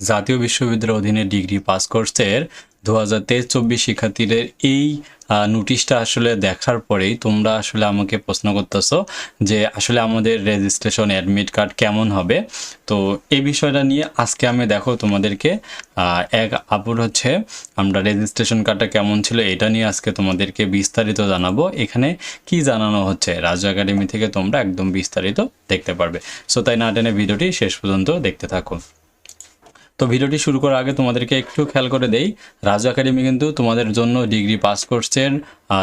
জাতীয় বিশ্ববিদ্যালয়ের অধীনে ডিগ্রি পাস কোর্সের দু হাজার তেইশ চব্বিশ শিক্ষার্থীদের এই নোটিশটা আসলে দেখার পরেই তোমরা আসলে আমাকে প্রশ্ন করতেছো যে আসলে আমাদের রেজিস্ট্রেশন অ্যাডমিট কার্ড কেমন হবে। তো এই বিষয়টা নিয়ে আজকে আমি দেখো তোমাদেরকে এক আপুর হচ্ছে আমরা রেজিস্ট্রেশন কার্ডটা কেমন ছিল এটা নিয়ে আজকে তোমাদেরকে বিস্তারিত জানাব। এখানে কি জানানো হচ্ছে রাজু একাডেমি থেকে তোমরা একদম বিস্তারিত দেখতে পারবে। সো তাই না টেনে ভিডিওটি শেষ পর্যন্ত দেখতে থাকো। তো ভিডিওটি শুরু করার আগে তোমাদেরকে একটু খেয়াল করে দেই, রাজু একাডেমি কিন্তু তোমাদের জন্য ডিগ্রি পাস কোর্সের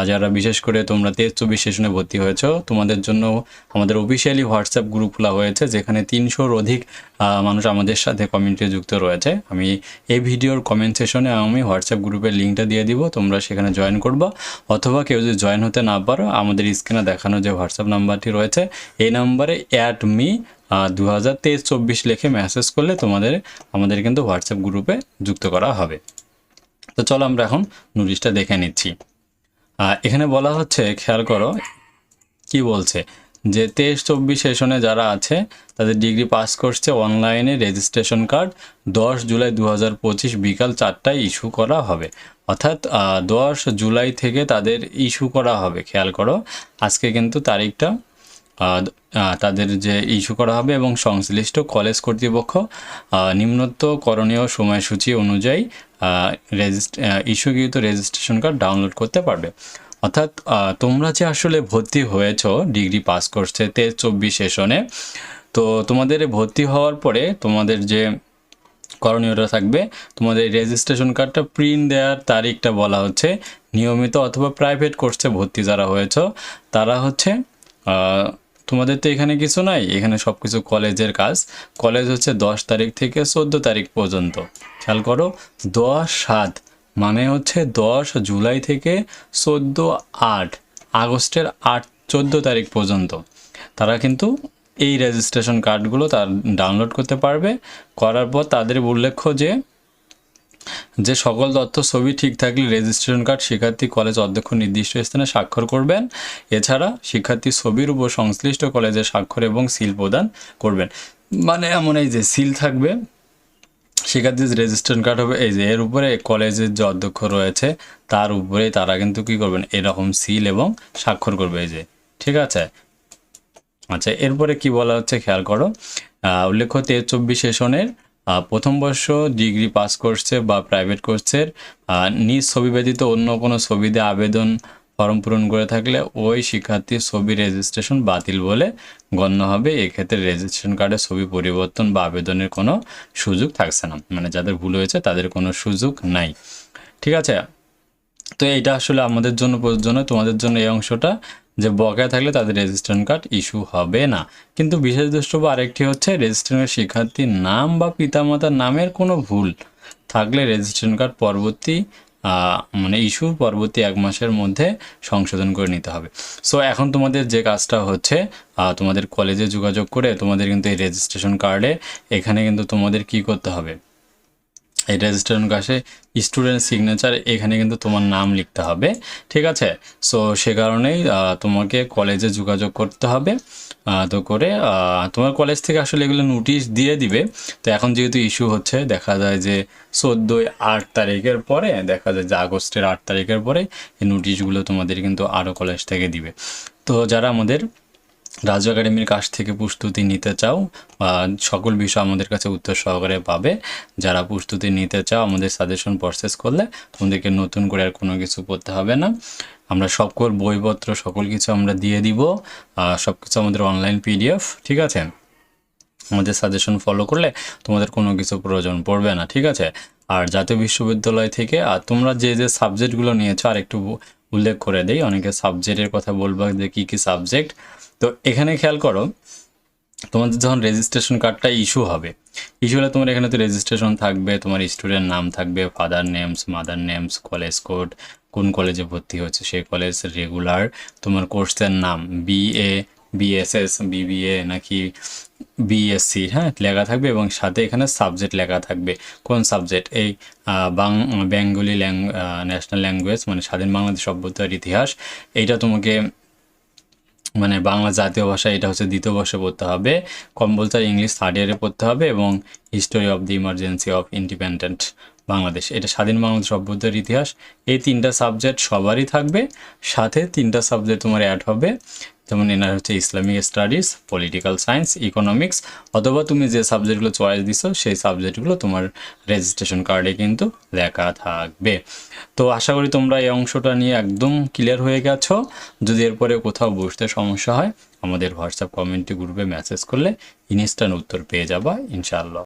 যারা বিশেষ করে তোমরা তেজ চব্বিশ সেশনে ভর্তি হয়েছো, তোমাদের জন্য আমাদের অফিসিয়ালি হোয়াটসঅ্যাপ গ্রুপ খোলা হয়েছে, যেখানে তিনশোর অধিক মানুষ আমাদের সাথে কমিউনিটি যুক্ত রয়েছে। আমি এই ভিডিওর কমেন্ট সেশনে আমি হোয়াটসঅ্যাপ গ্রুপের লিঙ্কটা দিয়ে দিব, তোমরা সেখানে জয়েন করবা। অথবা কেউ যদি জয়েন হতে না পারো, আমাদের স্ক্রিনে দেখানো যে হোয়াটসঅ্যাপ নাম্বারটি রয়েছে, এই নাম্বারে অ্যাট মি দু হাজার তেইশ চব্বিশ লিখে মেসেজ করলে তোমাদের, আমাদের কিন্তু হোয়াটসঅ্যাপ গ্রুপে যুক্ত করা হবে। তো চলো আমরা এখন নোটিশটা দেখে নিচ্ছি। এখানে বলা হচ্ছে, খেয়াল করো, কি বলছে? যে তেইশ চব্বিশ সেশনে যারা আছে, তাদের ডিগ্রি পাস করছে অনলাইনে রেজিস্ট্রেশন কার্ড দশ জুলাই দু হাজার পঁচিশ বিকাল চারটায় ইস্যু করা হবে। অর্থাৎ দশ জুলাই থেকে তাদের ইস্যু করা হবে, খেয়াল করো। আজকে কিন্তু তারিখটা তাদের যে ইস্যু করা হবে এবং সংশ্লিষ্ট কলেজ কর্তৃপক্ষ আহ, নিম্নোক্ত করণীয় সময়সূচি অনুযায়ী রেজিস্ট ইস্যুকৃত রেজিস্ট্রেশন কার্ড ডাউনলোড করতে পারবে। অর্থাৎ তোমরা যে আসলে ভর্তি হয়েছো ডিগ্রি পাস করছে তে চব্বিশ সেশনে তো তোমাদের ভর্তি হওয়ার পরে তোমাদের যে করণীয়টা থাকবে তোমাদের রেজিস্ট্রেশন কার্ডটা প্রিন্ট দেওয়ার তারিখটা বলা হচ্ছে। নিয়মিত অথবা প্রাইভেট কোর্সে ভর্তি যারা হয়েছ তারা হচ্ছে তোমাদের তো এখানে কিছু নাই, এখানে সব কিছু কলেজের কাজ। কলেজ হচ্ছে দশ তারিখ থেকে চোদ্দ তারিখ পর্যন্ত। খেয়াল করো, দশ সাত মানে হচ্ছে দশ জুলাই থেকে চোদ্দ আট, আগস্টের আট, চোদ্দ তারিখ পর্যন্ত। তারা কিন্তু এই রেজিস্ট্রেশন কার্ডগুলো তার ডাউনলোড করতে পারবে। করার পর তাদের উল্লেখ্য যে যে সকল তথ্য, ছবি ঠিক থাকলে রেজিস্ট্রেশন কার্ড শিক্ষার্থী কলেজ অধ্যক্ষ নির্দিষ্ট স্থানে স্বাক্ষর করবেন। এছাড়া শিক্ষার্থী ছবির উপর সংশ্লিষ্ট কলেজে স্বাক্ষর এবং সিল প্রদান করবেন। মানে এমন এই যে সিল থাকবে, শিক্ষার্থীর রেজিস্ট্রেশন কার্ড হবে, এই যে এর উপরে কলেজের যে অধ্যক্ষ রয়েছে, তার উপরে তারা কিন্তু কি করবেন, এরকম সিল এবং স্বাক্ষর করবে এই যে। ঠিক আছে? আচ্ছা এরপরে কি বলা হচ্ছে, খেয়াল করো। উল্লেখ্য তেইশ চব্বিশ সেশনের প্রথম বর্ষ ডিগ্রি পাস করছে বা প্রাইভেট কোর্সের নিজ ছবি ব্যতীত অন্য কোনো ছবিতে আবেদন ফর্ম পূরণ করে থাকলে ওই শিক্ষার্থীর ছবি রেজিস্ট্রেশন বাতিল বলে গণ্য হবে। এক্ষেত্রে রেজিস্ট্রেশন কার্ডে ছবি পরিবর্তন বা আবেদনের কোনো সুযোগ থাকছে না। মানে যাদের ভুল হয়েছে তাদের কোনো সুযোগ নাই। ঠিক আছে? তো এইটা আসলে আমাদের জন্য প্রযোজ্য নয়। তোমাদের জন্য এই অংশটা যে বকেয়া থাকলে তাদের রেজিস্ট্রেশন কার্ড ইস্যু হবে না। কিন্তু বিশেষ দ্রষ্টব্য আরেকটি হচ্ছে রেজিস্ট্রেশনের শিক্ষার্থীর নাম বা পিতামাতার নামের কোনো ভুল থাকলে রেজিস্ট্রেশন কার্ড পরবর্তী মানে ইস্যু পরবর্তী এক মাসের মধ্যে সংশোধন করে নিতে হবে। সো এখন তোমাদের যে কাজটা হচ্ছে তোমাদের কলেজে যোগাযোগ করে তোমাদের কিন্তু এই রেজিস্ট্রেশন কার্ডে এখানে কিন্তু তোমাদের কি করতে হবে? এই রেজিস্ট্রেশন কাছে স্টুডেন্ট সিগনেচার এখানে কিন্তু তোমার নাম লিখতে হবে, ঠিক আছে? সো সে কারণেই তোমাকে কলেজে যোগাযোগ করতে হবে তো করে তোমার কলেজ থেকে আসলে এগুলো নোটিশ দিয়ে দিবে। তো এখন যেহেতু ইস্যু হচ্ছে, দেখা যায় যে চোদ্দোই আট তারিখের পরে, দেখা যায় যে আগস্টের আট তারিখের পরে এই নোটিশগুলো তোমাদের কিন্তু আরও কলেজ থেকে দিবে। তো যারা আমাদের রাজু একাডেমির কাছ থেকে প্রস্তুতি নিতে চাও বা সকল বিষয় আমাদের কাছে উত্তর সহকারে পাবে, যারা প্রস্তুতি নিতে চাও, আমাদের সাজেশন প্রসেস করলে তোমাদেরকে নতুন করে আর কোনো কিছু পড়তে হবে না। আমরা সকল বইপত্র, সকল কিছু আমরা দিয়ে দিব সব কিছু আমাদের অনলাইন পিডিএফ ঠিক আছে? আমাদের সাজেশন ফলো করলে তোমাদের কোনো কিছু প্রয়োজন পড়বে না, ঠিক আছে? আর জাতীয় বিশ্ববিদ্যালয় থেকে, আর তোমরা যে যে সাবজেক্টগুলো নিয়েছো আর একটু উল্লেখ করে দেই, অনেকে সাবজেক্টের কথা বলবা যে কী কী সাবজেক্ট তো এখানে খেয়াল করো, তোমাদের যখন রেজিস্ট্রেশন কার্ডটা ইস্যু হবে ইস্যু হলে তোমার এখানে তো রেজিস্ট্রেশন থাকবে, তোমার স্টুডেন্ট নাম থাকবে father names mother names college code কোন কলেজে ভর্তি হচ্ছে, সেই কলেজ রেগুলার তোমার কোর্সের নাম বিএ বিএসএস বিবিএ নাকি বিএসসি হ্যাঁ লেখা থাকবে এবং সাথে এখানে সাবজেক্ট লেখা থাকবে। কোন সাবজেক্ট এই বাং, বেঙ্গলি ন্যাশনাল ল্যাঙ্গুয়েজ মানে স্বাধীন বাংলাদেশ সভ্যতার ইতিহাস। এইটা তোমাকে মানে বাংলা জাতীয় ভাষা, এটা হচ্ছে দ্বিতীয় বর্ষে পড়তে হবে। কম্পালসারি ইংলিশ থার্ড ইয়ারে পড়তে হবে এবং history of the emergency of independent Bangladesh. এটা স্বাধীন বাংলাদেশ সভ্যতার ইতিহাস। এই তিনটা সাবজেক্ট সবারই থাকবে। সাথে তিনটা সাবজেক্ট তোমার অ্যাড হবে। যেমন এনার হচ্ছে Islamic studies political science economics অথবা তুমি যে সাবজেক্টগুলো চয়েস দিছো, সেই সাবজেক্টগুলো তোমার রেজিস্ট্রেশন কার্ডে কিন্তু লেখা থাকবে। তো আশা করি তোমরা এই অংশটা নিয়ে একদম ক্লিয়ার হয়ে গেছো। যদি এরপরে কোথাও বসতে সমস্যা হয়, আমাদের হোয়াটসঅ্যাপ কমিউনিটি গ্রুপে মেসেজ করলে ইনস্ট্যান্ট উত্তর পেয়ে যাবা, ইনশাআল্লাহ।